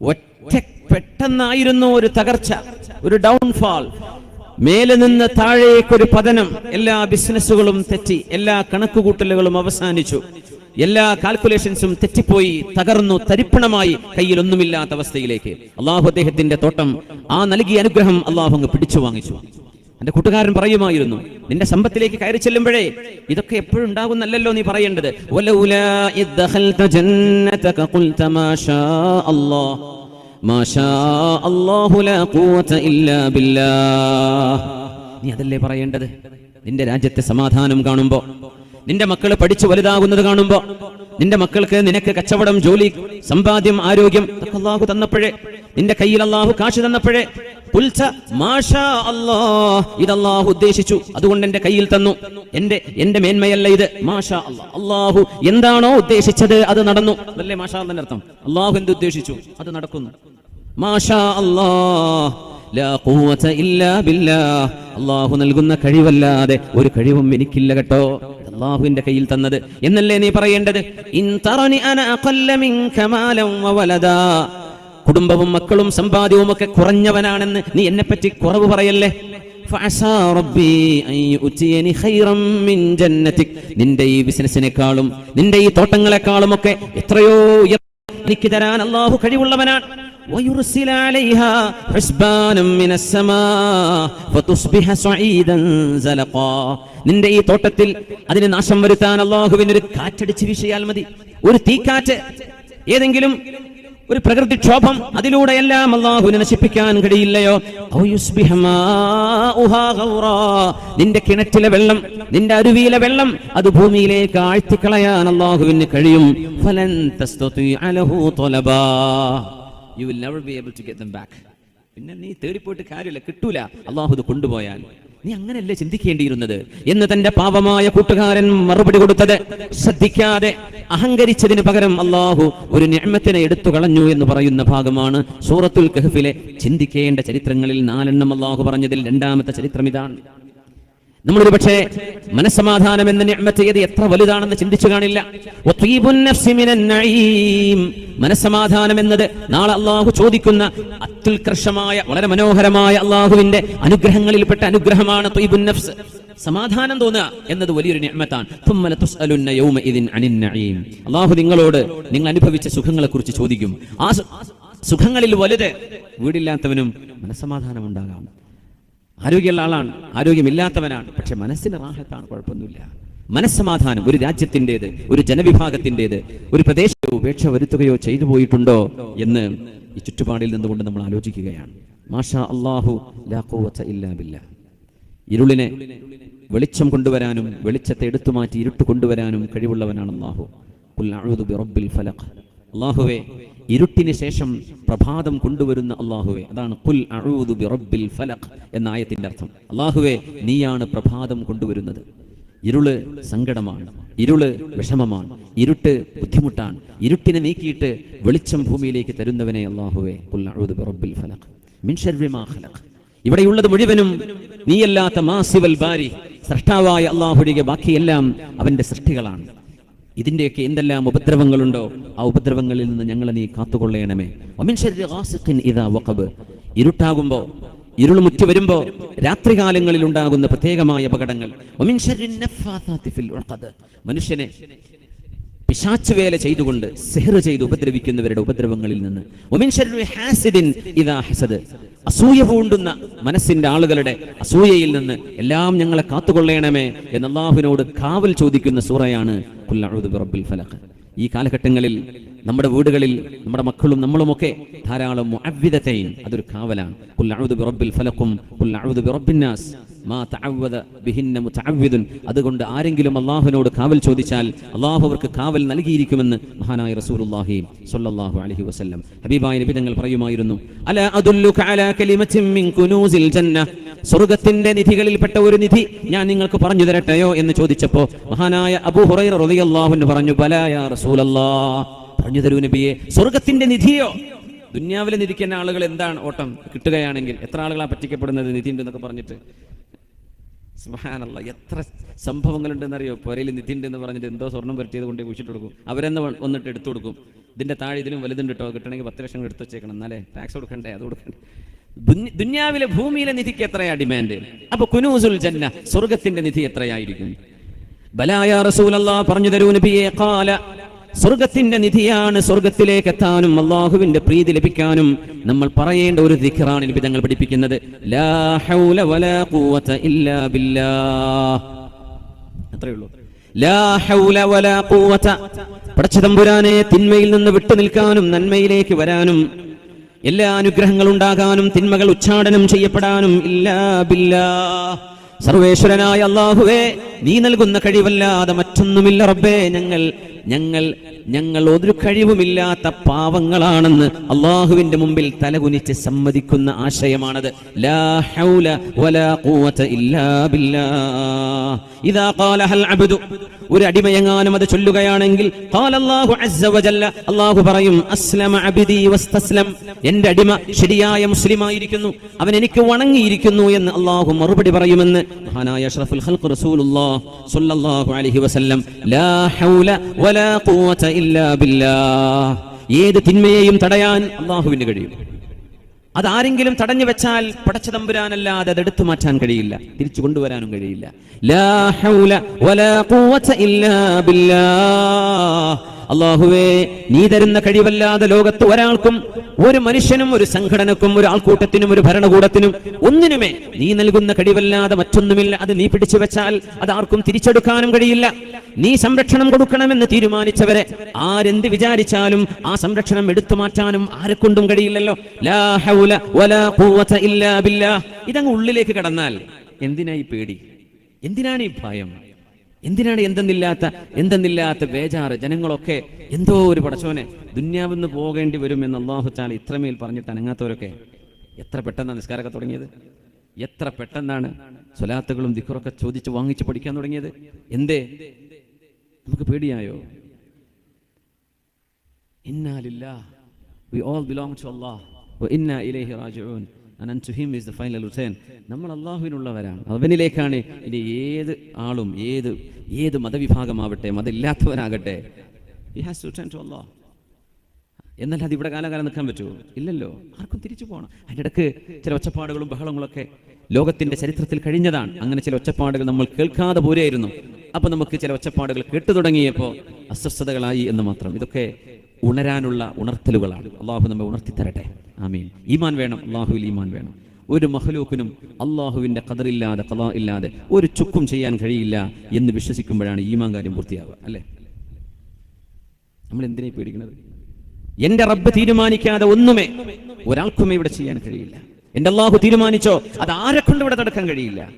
ഒറ്റ പെട്ടെന്നായിരുന്നു ഒരു തകർച്ച ഒരു ഡൗൺഫാൾ മേലെ നിന്ന് താഴേക്കൊരു പതനം. എല്ലാ ബിസിനസ്സുകളും തെറ്റി എല്ലാ കണക്കുകൂട്ടലുകളും അവസാനിച്ചു. എല്ലാ കാൽക്കുലേഷൻസും തെറ്റിപ്പോയി തകർന്നു തരിപ്പണമായി കയ്യിൽ ഒന്നുമില്ലാത്ത അവസ്ഥയിലേക്ക്. അള്ളാഹു അദ്ദേഹത്തിന്റെ തോട്ടം ആ നൽകിയ അനുഗ്രഹം അള്ളാഹു അങ്ങ് പിടിച്ചു വാങ്ങിച്ചു എന്റെ കൂട്ടുകാരൻ പറയുമായിരുന്നു നിന്റെ സമ്പത്തിലേക്ക് കയറി ചെല്ലുമ്പോഴേ ഇതൊക്കെ എപ്പോഴും ഉണ്ടാകുന്നല്ലോ നീ പറയേണ്ടത്. നീ അതല്ലേ പറയേണ്ടത്? നിന്റെ രാജ്യത്തെ സമാധാനം കാണുമ്പോ നിന്റെ മക്കൾ പഠിച്ചു വലുതാകുന്നത് കാണുമ്പോ നിന്റെ മക്കൾക്ക് നിനക്ക് കച്ചവടം ജോലി സമ്പാദ്യം ആരോഗ്യം അള്ളാഹു തന്നപ്പോഴേ നിന്റെ കയ്യിൽ അള്ളാഹു കാശ് തന്നപ്പോഴേ പുൽച്ച മാഷാ അല്ലാഹ് ഇത് ഉദ്ദേശിച്ചു. അതുകൊണ്ട് എന്റെ കയ്യിൽ തന്നു. എന്റെ എന്റെ മേന്മയല്ല ഇത്. മാഷാ അല്ലാഹ് അള്ളാഹു എന്താണോ ഉദ്ദേശിച്ചത് അത് നടന്നു. അതല്ലേ മാഷാ എന്നതിന്റെ അർത്ഥം? അള്ളാഹു എന്ത് ഉദ്ദേശിച്ചു? അത് നടക്കുന്നു. മാഷാ അള്ളാഹ് ലാ ഖുവത ഇല്ലാ ബില്ലാഹ് അള്ളാഹു നൽകുന്ന കഴിവല്ലാതെ ഒരു കഴിവും എനിക്കില്ല കേട്ടോ. അള്ളാഹുവിന്റെ കയ്യിൽ തന്നത്. എന്നല്ലേ നീ പറയേണ്ടത്? ഇൻ തറനി അന അഖല്ല മിൻക മാലൻ വവലദാ കുടുംബവും മക്കളും സമ്പാദ്യവും ഒക്കെ കുറഞ്ഞവനാണെന്ന് നീ എന്നെ പറ്റി കുറവ് പറയല്ലേ ഫഅസാ റബ്ബി അൻ യുഅ്തിയനി ഖൈറൻ മിൻ ജന്നതിക് നിന്റെ ഈ ബിസിനസിനേക്കാളും നിന്റെ ഈ തോട്ടങ്ങളെക്കാളും ഒക്കെ എത്രയോ ഉയർ- എനിക്ക് തരാൻ അള്ളാഹു കഴിവുള്ളവനാണ് ويرسل عليها حسبانا من السماء فتصبح صعيدا زلقا നിന്റെ ഈ തോട്ടത്തിൽ അതിന് നാശം വരുത്താൻ അള്ളാഹുവിന് ഒരു കാറ്റടിച്ച് വീശിയാൽ മതി ഒരു തീക്കാറ്റ് ഏതെങ്കിലും ഒരു പ്രകൃതി ക്ഷോഭം അതിലൂടെയെല്ലാം അള്ളാഹുവിനെ നശിപ്പിക്കാൻ കഴിയില്ലയോ. നിന്റെ കിണറ്റിലെ വെള്ളം നിന്റെ അരുവിയിലെ വെള്ളം അത് ഭൂമിയിലേക്ക് ആഴ്ത്തിക്കളയാൻ അള്ളാഹുവിന് കഴിയും. never be able to get them back. പിന്നെ നീ തേടിപ്പോയിട്ട് കാര്യമില്ല കിട്ടൂല. അള്ളാഹു ഇത് കൊണ്ടുപോയാൽ. നീ അങ്ങനെയല്ലേ ചിന്തിക്കേണ്ടിയിരുന്നത്? എന്ന് തന്റെ പാപമായ കൂട്ടുകാരൻ മറുപടി കൊടുത്തത് ശ്രദ്ധിക്കാതെ അഹങ്കരിച്ചതിന് പകരം അള്ളാഹു ഒരു ഞമ്മത്തിനെ എടുത്തു കളഞ്ഞു എന്ന് പറയുന്ന ഭാഗമാണ് സൂറത്തുൽ കഹഫിലെ ചിന്തിക്കേണ്ട ചരിത്രങ്ങളിൽ നാലെണ്ണം അള്ളാഹു പറഞ്ഞതിൽ രണ്ടാമത്തെ ചരിത്രം ഇതാണ്. നമ്മളൊരു പക്ഷേ മനസ്സമാധാനം എന്ന ഞമ്മത്തേത് എത്ര വലുതാണെന്ന് ചിന്തിച്ചു കാണില്ല. മനസ്സമാധാനം എന്നത് നാളെ അള്ളാഹു ചോദിക്കുന്ന അത്യുൽകർഷമായ വളരെ മനോഹരമായ അള്ളാഹുവിന്റെ അനുഗ്രഹങ്ങളിൽപ്പെട്ട അനുഗ്രഹമാണ് നഫ്സ്. സമാധാനം തോന്നുക എന്നത് വലിയൊരു ഞമ്മത്താണ് അള്ളാഹു നിങ്ങളോട് നിങ്ങൾ അനുഭവിച്ച സുഖങ്ങളെ കുറിച്ച് ചോദിക്കും. ആ സുഖങ്ങളിൽ വലുത് വീടില്ലാത്തവനും മനസ്സമാധാനം ഉണ്ടാകാം ആരോഗ്യമുള്ള ആളാണ് ആരോഗ്യമില്ലാത്തവനാണ്. പക്ഷെ മനസ്സിന് റാഹത്താണ് കുഴപ്പമൊന്നുമില്ല. മനസ്സമാധാനം ഒരു രാജ്യത്തിന്റെത് ഒരു ജനവിഭാഗത്തിന്റെത് ഒരു പ്രദേശത്തോ ഉപേക്ഷ വരുത്തുകയോ ചെയ്തു പോയിട്ടുണ്ടോ എന്ന് ഈ ചുറ്റുപാടിൽ നിന്നുകൊണ്ട് നമ്മൾ ആലോചിക്കുകയാണ്. മാഷാ അള്ളാഹു ഇല്ലാബില്ല ഇരുളിനെ വെളിച്ചം കൊണ്ടുവരാനും വെളിച്ചത്തെ എടുത്തു മാറ്റി ഇരുട്ട് കൊണ്ടുവരാനും കഴിവുള്ളവനാണ് അള്ളാഹു അള്ളാഹുവേ ഇരുട്ടിന് ശേഷം പ്രഭാതം കൊണ്ടുവരുന്ന അള്ളാഹുവെ അതാണ് കുൽ അഊദു ബിറബിൽ ഫലഖ് എന്ന ആയത്തിന്റെ അർത്ഥം. അള്ളാഹുവെ നീയാണ് പ്രഭാതം കൊണ്ടുവരുന്നത്. ഇരുൾ സങ്കടമാണ് ഇരുൾ വിഷമമാണ് ഇരുട്ട് ബുദ്ധിമുട്ടാണ്. ഇരുട്ടിനെ നീക്കിയിട്ട് വെളിച്ചം ഭൂമിയിലേക്ക് തരുന്നവനെ അള്ളാഹുവെ കുൽ അഊദു ബിറബിൽ ഫലഖ്. മിൻ ഖലഖ്. ഇവിടെയുള്ളത് മുഴുവനും നീയല്ലാത്ത മാസിവൽ ബാരി സൃഷ്ടാവായ അള്ളാഹുഴിക ബാക്കിയെല്ലാം അവന്റെ സൃഷ്ടികളാണ്. ഇതിന്റെയൊക്കെ എന്തെല്ലാം ഉപദ്രവങ്ങളുണ്ടോ ആ ഉപദ്രവങ്ങളിൽ നിന്ന് ഞങ്ങളെ നീ കാത്തുകൊള്ളയണമേ ഇദാ വഖബ്. ഇരുട്ടാകുമ്പോ ഇരുൾ മുറ്റി വരുമ്പോ രാത്രികാലങ്ങളിൽ ഉണ്ടാകുന്ന പ്രത്യേകമായ അപകടങ്ങൾ. മനുഷ്യനെ പിശാച്ച് വേല ചെയ്തുകൊണ്ട് സെഹർ ചെയ്ത് ഉപദ്രവിക്കുന്നവരുടെ ഉപദ്രവങ്ങളിൽ നിന്ന്. ഹാസിദിൻ ഹസദ്. അസൂയ പൂണ്ടുന്ന മനസ്സിന്റെ ആളുകളുടെ അസൂയയിൽ നിന്ന് എല്ലാം ഞങ്ങളെ കാത്തുകൊള്ളണമേ എന്ന് അള്ളാഹുവിനോട് കാവൽ ചോദിക്കുന്ന സൂറയാണ് ബിറബ്ബിൽ ഫലഖ്. ഈ കാലഘട്ടങ്ങളിൽ നമ്മുടെ വീടുകളിൽ നമ്മുടെ മക്കളും നമ്മളുമൊക്കെ ധാരാളം അതൊരു കാവലാണ്. ബിറബ്ബിൽ മാ തഅവ്വദ മുതഅവ്വിദുൻ. അതുകൊണ്ട് ആരെങ്കിലും അള്ളാഹുവിനോട് കാവൽ ചോദിച്ചാൽ അള്ളാഹു അവർക്ക് കാവൽ നൽകിയിരിക്കുമെന്ന് മഹാനായ റസൂലുള്ളാഹി സ്വല്ലല്ലാഹു അലൈഹി വസല്ലം ഹബീബായ നബി തങ്ങൾ പറയുമായിരുന്നു. അല അദുല്ലുക അലാ കലിമത്തിൻ മിൻ ജന്ന. സ്വർഗത്തിന്റെ നിധികളിൽപ്പെട്ട ഒരു നിധി ഞാൻ നിങ്ങൾക്ക് പറഞ്ഞു തരട്ടെയോ എന്ന് ചോദിച്ചപ്പോൾ മഹാനായ അബൂ റളിയല്ലാഹു അൻഹു പറഞ്ഞു റസൂലല്ലാഹ്. പറഞ്ഞു തരൂ നബിയെ സ്വർഗത്തിന്റെ നിധിയോ? ദുന്യാവിലെ നിധിക്കുന്ന ആളുകൾ എന്താണ് ഓട്ടം? കിട്ടുകയാണെങ്കിൽ എത്ര ആളുകളാണ് പറ്റിക്കപ്പെടുന്നത്? നിധി ഉണ്ടെന്നൊക്കെ പറഞ്ഞിട്ട്. സുബ്ഹാനല്ലാ എത്ര സംഭവങ്ങളുണ്ടെന്നറിയോ? പുരയിൽ നിധി ഉണ്ടെന്ന് പറഞ്ഞിട്ട് എന്തോ സ്വർണം പറ്റിയത് കൊണ്ട് കുഴിച്ചിട്ട് കൊടുക്കും. അവരെന്ന് വന്നിട്ട് എടുത്തു കൊടുക്കും. ഇതിന്റെ താഴെ ഇതിലും വലുതുണ്ട് കേട്ടോ കിട്ടണമെങ്കിൽ പത്ത് ലക്ഷം എടുത്തു വെച്ചേക്കണം. എന്നാലേ ടാക്സ് കൊടുക്കണ്ടേ? അത് കൊടുക്കണ്ടേ? ദുന്യ- ദുന്യാവിലെ ഭൂമിയിലെ നിധിക്ക് എത്രയാ ഡിമാൻഡ് അപ്പൊ കുനൂസുൽ ജന്ന സ്വർഗത്തിന്റെ നിധി എത്രയായിരിക്കും? ബലായ റസൂലല്ലാ പറഞ്ഞു തരൂ നബിയെ ഖാല സ്വർഗത്തിന്റെ നിധിയാണ് സ്വർഗത്തിലേക്ക് എത്താനും അള്ളാഹുവിന്റെ പ്രീതി ലഭിക്കാനും നമ്മൾ പറയേണ്ട ഒരു ദിഖറാണ് തങ്ങൾ പഠിപ്പിക്കുന്നത്. പടച്ചതമ്പുരാനെ തിന്മയിൽ നിന്ന് വിട്ടു നിൽക്കാനും നന്മയിലേക്ക് വരാനും എല്ലാ അനുഗ്രഹങ്ങളും ഉണ്ടാകാനും തിന്മകൾ ഉച്ചാടനം ചെയ്യപ്പെടാനും ഇല്ലാ ബില്ലാ സർവേശ്വരനായ അള്ളാഹുവേ നീ നൽകുന്ന കഴിവല്ലാതെ മറ്റൊന്നുമില്ല റബ്ബേ. ഞങ്ങൾ ഞങ്ങൾ ഞങ്ങൾ ഒരു കഴിവുമില്ലാത്ത പാവങ്ങളാണെന്ന് അള്ളാഹുവിന്റെ മുമ്പിൽ തലകുനിച്ച് സമ്മതിക്കുന്ന ആശയമാണത്. ഒരു അടിമയങ്ങാനും അത് ചൊല്ലുകയാണെങ്കിൽ അള്ളാഹു പറയും അസ്ലമ അബ്ദി വസ്തസ്ലം. എന്റെ അടിമ ശരിയായ മുസ്ലിമായിരിക്കുന്നു അവൻ എനിക്ക് വണങ്ങിയിരിക്കുന്നു എന്ന് അള്ളാഹു മറുപടി പറയുമെന്ന് മഹാനായ അഷ്റഫുൽ ഖൽഖ് റസൂലുള്ളാഹ് സ്വല്ലല്ലാഹു അലൈഹി വസല്ലം ലാ ഹൗല വലാ ഖുവത ഇല്ലാ ബില്ലാഹ്. ഏത് തിന്മയെയും തടയാൻ അള്ളാഹുവിന് കഴിയും. അതാരെങ്കിലും തടഞ്ഞു വെച്ചാൽ പടച്ച തമ്പുരാനല്ലാതെ അത് എടുത്തു മാറ്റാൻ കഴിയില്ല തിരിച്ചു കൊണ്ടുവരാനും കഴിയില്ല. അള്ളാഹുവേ നീ തരുന്ന കഴിവല്ലാതെ ലോകത്ത് ഒരാൾക്കും ഒരു മനുഷ്യനും ഒരു സംഘടനക്കും ഒരു ആൾക്കൂട്ടത്തിനും ഒരു ഭരണകൂടത്തിനും ഒന്നിനുമേ നീ നൽകുന്ന കഴിവല്ലാതെ മറ്റൊന്നുമില്ല. അത് നീ പിടിച്ചു വെച്ചാൽ അത് ആർക്കും തിരിച്ചെടുക്കാനും കഴിയില്ല. നീ സംരക്ഷണം കൊടുക്കണമെന്ന് തീരുമാനിച്ചവരെ ആരെന്ത് വിചാരിച്ചാലും ആ സംരക്ഷണം എടുത്തു മാറ്റാനും ആരെക്കൊണ്ടും കഴിയില്ലല്ലോ. ഇതങ്ങ് ഉള്ളിലേക്ക് കടന്നാൽ എന്തിനായി പേടി? എന്തിനാണ് ഈ ഭയം? എന്തിനാണ് എന്തെന്നില്ലാത്ത എന്തെന്നില്ലാത്ത ബേജാറ്? ജനങ്ങളൊക്കെ എന്തോ ഒരു പടച്ചോനെ ദുന്യാവിന്ന് പോകേണ്ടി വരുമെന്ന് അള്ളാഹു താല ഇത്രമേൽ പറഞ്ഞിട്ട് അനങ്ങാത്തവരൊക്കെ എത്ര പെട്ടെന്നാണ് നിസ്കാരമൊക്കെ തുടങ്ങിയത്? എത്ര പെട്ടെന്നാണ് സ്വലാത്തുകളും ദിഖുറൊക്കെ ചോദിച്ച് വാങ്ങിച്ച് പഠിക്കാൻ തുടങ്ങിയത്? എന്തേ? നമുക്ക് പേടിയായോ? ഇന്നാലില്ല we all belong to Allah ഇന്ന ഇലൈഹി റാജിഊൻ. Him is the final return. നമ്മൾ അള്ളാഹുവിനുള്ളവരാണ്. അവനിലേക്കാണ് ഇനി ഏത് ആളും ഏത് ഏത് മതവിഭാഗമാവട്ടെ മതമില്ലാത്തവനാകട്ടെ. എന്നാൽ അത് ഇവിടെ കാലകാലം നിൽക്കാൻ പറ്റുമോ? ഇല്ലല്ലോ. ആർക്കും തിരിച്ചു പോകണം അതിന്റെ ഇടയ്ക്ക് ചില ഒച്ചപ്പാടുകളും ബഹളങ്ങളൊക്കെ ലോകത്തിന്റെ ചരിത്രത്തിൽ കഴിഞ്ഞതാണ്. അങ്ങനെ ചില ഒച്ചപ്പാടുകൾ നമ്മൾ കേൾക്കാതെ പോരെയായിരുന്നു അപ്പൊ നമുക്ക് ചില ഒച്ചപ്പാടുകൾ കേട്ടു തുടങ്ങിയപ്പോൾ അസ്വസ്ഥതകളായി എന്ന് മാത്രം. ഇതൊക്കെ ഉണരാനുള്ള ഉണർത്തലുകളാണ്. അള്ളാഹു നമ്മെ ഉണർത്തി തരട്ടെ ആമീൻ. ഈമാൻ വേണം അള്ളാഹുവിൽ ഈമാൻ വേണം. ഒരു മഹലൂക്കിനും അള്ളാഹുവിന്റെ കതറില്ലാതെ കഥ ഇല്ലാതെ ഒരു ചുക്കും ചെയ്യാൻ കഴിയില്ല എന്ന് വിശ്വസിക്കുമ്പോഴാണ് ഈമാൻ കാര്യം പൂർത്തിയാവുക അല്ലേ? നമ്മൾ എന്തിനെ പേടിക്കുന്നത് എന്റെ റബ്ബ് തീരുമാനിക്കാതെ ഒന്നുമേ ഒരാൾക്കുമേ ഇവിടെ ചെയ്യാൻ കഴിയില്ല. എന്റെ അള്ളാഹു തീരുമാനിച്ചോ അത് ആരെ കൊണ്ട് ഇവിടെ തടുക്കാൻ കഴിയില്ല?